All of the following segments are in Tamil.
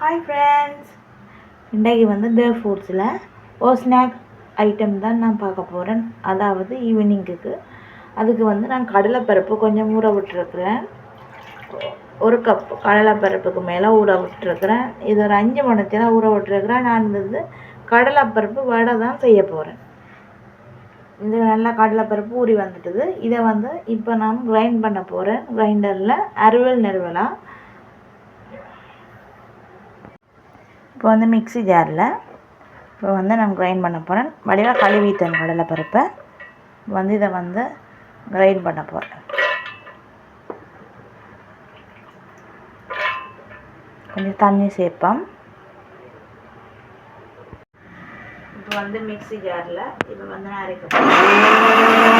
ஹாய் ஃப்ரெண்ட்ஸ் இன்றைக்கு வந்து தேவ் ஃபுட்ஸில் ஒரு ஸ்நாக் ஐட்டம் தான் நான் பார்க்க போகிறேன் அதாவது ஈவினிங்குக்கு அதுக்கு வந்து நான் கடலைப்பருப்பு கொஞ்சம் ஊற விட்டுருக்குறேன். ஒரு கப் கடலைப்பருப்புக்கு மேலே ஊற விட்டுருக்குறேன். இது ஒரு அஞ்சு மணித்தேரம் ஊற விட்டுருக்குறேன். நான் வந்து கடலைப்பருப்பு வடை தான் செய்ய போகிறேன் இது நல்லா கடலைப்பருப்பு ஊறி வந்துட்டுது. இதை வந்து இப்போ நான் கிரைண்ட் பண்ண போகிறேன் கிரைண்டரில் அறுவல் நெருவலாம் இப்போ வந்து மிக்ஸி ஜாரில் இப்போ வந்து நான் கிரைண்ட் பண்ண போகிறேன். வடிவாக கழுவிட்டேன் கடலைப்பருப்பை வந்து இதை வந்து கிரைண்ட் பண்ண போகிறேன். கொஞ்சம் தண்ணி சேர்ப்போம். இப்போ வந்து மிக்ஸி ஜாரில் இப்போ வந்து நான் அரைக்க போகிறேன்.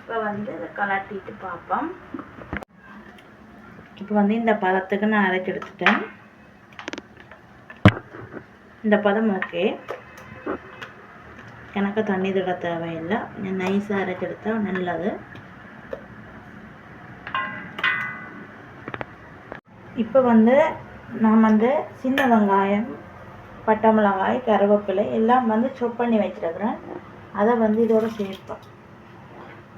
இப்போ வந்து இதை கலட்டிட்டு பார்ப்போம். இப்போ வந்து இந்த பதத்துக்கு நான் அரைச்சி எடுத்துட்டேன். இந்த பதம் ஓகே. எனக்கு தண்ணி திட தேவையில்லை. நைஸாக அரைச்சி எடுத்தா நல்லது. இப்போ வந்து நான் வந்து சின்ன வெங்காயம் பட்டை மிளகாய் கருவேப்பிலை எல்லாம் வந்து சொப் பண்ணி வச்சிருக்கிறேன். அதை வந்து இதோட சேர்ப்பேன்.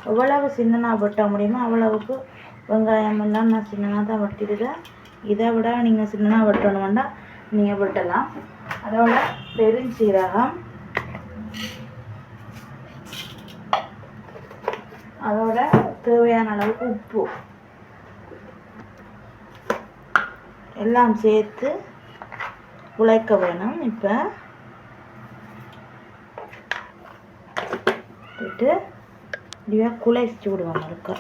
எவ்வளவு சின்னனாக வெட்ட முடியுமோ அவ்வளவுக்கு வெங்காயம் எல்லாம் நான் சின்னதாக தான் வட்டிடுறேன் இதை விட நீங்கள் சின்னதாக வெட்டணுமெண்டா நீங்கள் வெட்டலாம். அதோட பெருஞ்சீரகம். அதோட தேவையான அளவுக்கு உப்பு. எல்லாம் சேர்த்து உழைக்க வேணும் இப்போ. விட்டு இப்படியே குழைச்சி விடுவாங்க இருக்க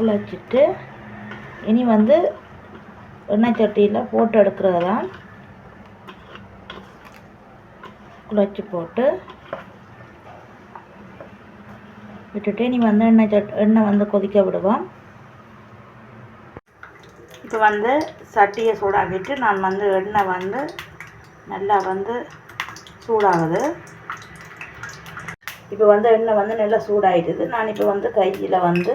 குழைச்சிட்டு இனி வந்து எண்ணெய் சட்டியில் போட்டு எடுக்கிறது தான் குழச்சி போட்டு விட்டுட்டு இனி வந்து எண்ணெய் சட் எண்ணெய் வந்து கொதிக்க விடுவோம். இப்போ வந்து சட்டியை சூடாக்கிட்டு நான் வந்து எண்ணெய் வந்து நல்லா வந்து சூடாகுது. இப்போ வந்து எண்ணெய் வந்து நல்லா சூடாகிடுது நான் இப்போ வந்து கையில் வந்து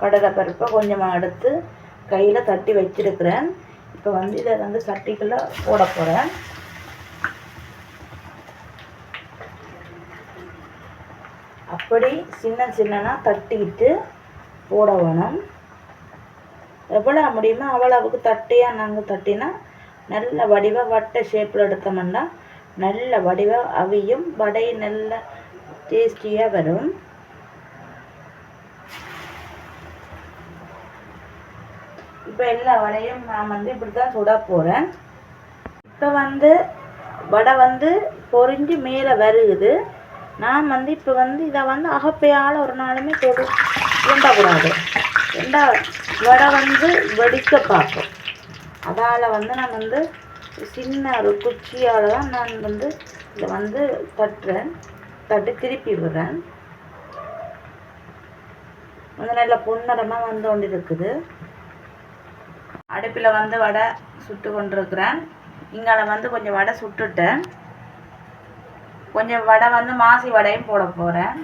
கடலை பருப்பை கொஞ்சமாக எடுத்து கையில் தட்டி வச்சிருக்கிறேன். இப்போ வந்து இதை வந்து சட்டிக்குள்ளே போட போகிறேன் அப்படி சின்ன சின்னனா தட்டிக்கிட்டு போட வேணும். எவ்வளோ முடியுமோ அவ்வளவுக்கு தட்டியாக நாங்கள் தட்டினா நல்ல வடிவாக வட்டை ஷேப்பில் எடுத்தோம்னா நல்ல வடிவாக அவியும் வடை நல்ல டேஸ்டியாக வரும். இப்போ எல்லா வடையும் நான் வந்து இப்படி தான் சுட போகிறேன் இப்போ வந்து வடை வந்து பொறிஞ்சு மேலே வருகுது. நான் வந்து இப்போ வந்து இதை வந்து அகப்பையால் ஒரு நாளுமே தொடு உண்டக்கூடாது ரெண்டா வடை வந்து வெடிக்க பார்ப்போம் அதால் வந்து நான் வந்து சின்ன ஒரு குச்சியால் தான் நான் வந்து இதை வந்து தட்டுறேன். தட்டு திருப்பி விடுறேன். வந்து நல்லா பொன்னரமாக வந்து கொண்டு இருக்குது அடுப்பில் வந்து வடை சுட்டு கொண்டிருக்கிறேன். இங்கால வந்து கொஞ்சம் வடை சுட்டுட்டேன். கொஞ்சம் வடை வந்து மாசி வடையும் போட போகிறேன்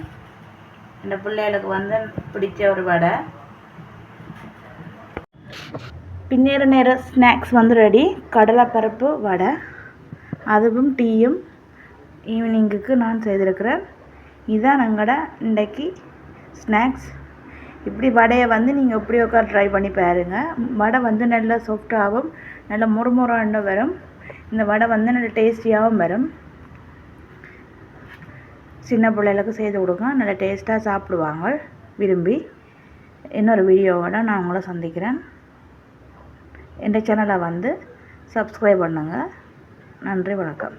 இந்த பிள்ளைகளுக்கு வந்து பிடிச்ச ஒரு வடை. பின்னேற நேர ஸ்நாக்ஸ் வந்து ரெடி. கடலைப்பருப்பு வடை. அதுவும் டீயும் ஈவினிங்குக்கு நான் செய்திருக்கிறேன். இதுதான் எங்களோட இன்றைக்கு ஸ்நாக்ஸ். இப்படி வடையை வந்து நீங்கள் எப்படி உட்கார் ட்ரை பண்ணி பாருங்கள் வடை வந்து நல்லா சாஃப்டாகவும் நல்ல முறுமுறான்னு வரும். இந்த வடை வந்து நல்ல டேஸ்டியாகவும் வரும். சின்ன பிள்ளைகளுக்கு செய்து கொடுங்க. நல்ல டேஸ்ட்டாக சாப்பிடுவாங்க. விரும்பி. இன்னொரு வீடியோவோட நான் உங்களை சந்திக்கிறேன். எந்த சேனலை வந்து சப்ஸ்கிரைப் பண்ணுங்கள் நன்றி வணக்கம்.